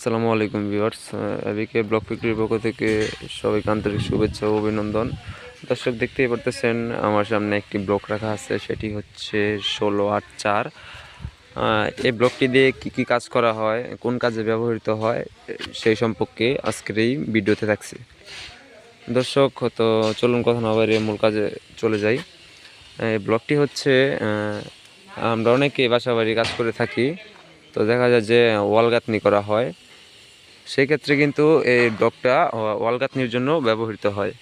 আসসালামু আলাইকুম viewers. এবিকে block ফ্যাক্টরির পক্ষ থেকে সবাইকে আন্তরিক শুভেচ্ছা ও অভিনন্দন। দর্শক দেখতেই পারতেছেন, আমার সামনে একটি ব্লক রাখা আছে, সেটি হচ্ছে ষোলো আট চার। এই ব্লকটি দিয়ে কি কি কাজ করা হয়, কোন কাজে ব্যবহৃত হয়, সেই সম্পর্কে আজকের এই ভিডিওতে থাকছে। দর্শক, তো চলুন কথা না বাইরে মূল কাজে চলে যাই। ব্লকটি হচ্ছে আমরা অনেকে বাসা বাড়ি কাজ করে থাকি। তো দেখা যায় যে ওয়াল গাঁথনি করা হয়। সেক্ষেত্রে কিন্তু এই ব্লকটা ওয়াল গাঁথনির জন্য ব্যবহৃত হয়।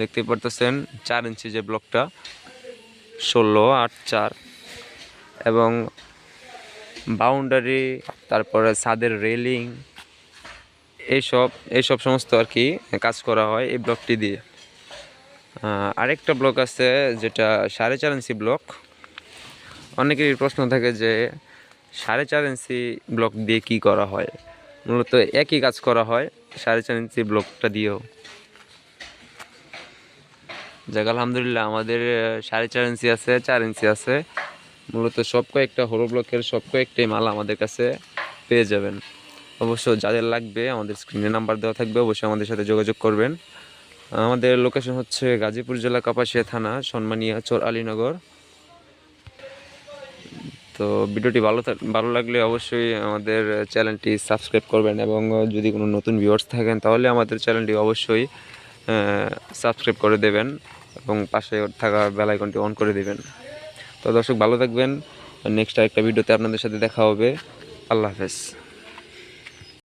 দেখতে পারতেছেন চার ইঞ্চি যে ব্লকটা, ষোলো, আট, চার। এবং বাউন্ডারি, তারপরে ছাদের রেলিং এইসব এইসব সমস্ত আর কি কাজ করা হয় এই ব্লকটি দিয়ে। আরেকটা ব্লক আছে যেটা সাড়ে চার ইঞ্চি ব্লক। অনেকেরই প্রশ্ন থাকে যে সাড়ে চার ইঞ্চি ব্লক দিয়ে কি করা হয়? মূলত একই কাজ করা হয়, সাড়ে চার ইঞ্চি ব্লকটা দিয়েও। যাক, আলহামদুলিল্লাহ আমাদের সাড়ে চার ইঞ্চি আছে, চার ইঞ্চি আছে। মূলত সব কয়েকটা হরো ব্লকের সব কয়েকটাই মাল আমাদের কাছে পেয়ে যাবেন। অবশ্য যাদের লাগবে, আমাদের স্ক্রিনে নাম্বার দেওয়া থাকবে, অবশ্যই আমাদের সাথে যোগাযোগ করবেন। আমাদের লোকেশন হচ্ছে গাজীপুর জেলা কাপাসিয়া থানা, সন্মানিয়া চোর আলীনগর। তো ভিডিওটি ভালো ভালো লাগলে অবশ্যই আমাদের চ্যানেলটি সাবস্ক্রাইব করবেন এবং যদি কোনো নতুন ভিউয়ার্স থাকেন তাহলে আমাদের চ্যানেলটি অবশ্যই সাবস্ক্রাইব করে দেবেন এবং পাশে থাকা বেলাইকনটি অন করে দেবেন। তো দর্শক ভালো থাকবেন। নেক্সট আরেকটা ভিডিওতে আপনাদের সাথে দেখা হবে। আল্লাহ হাফেজ।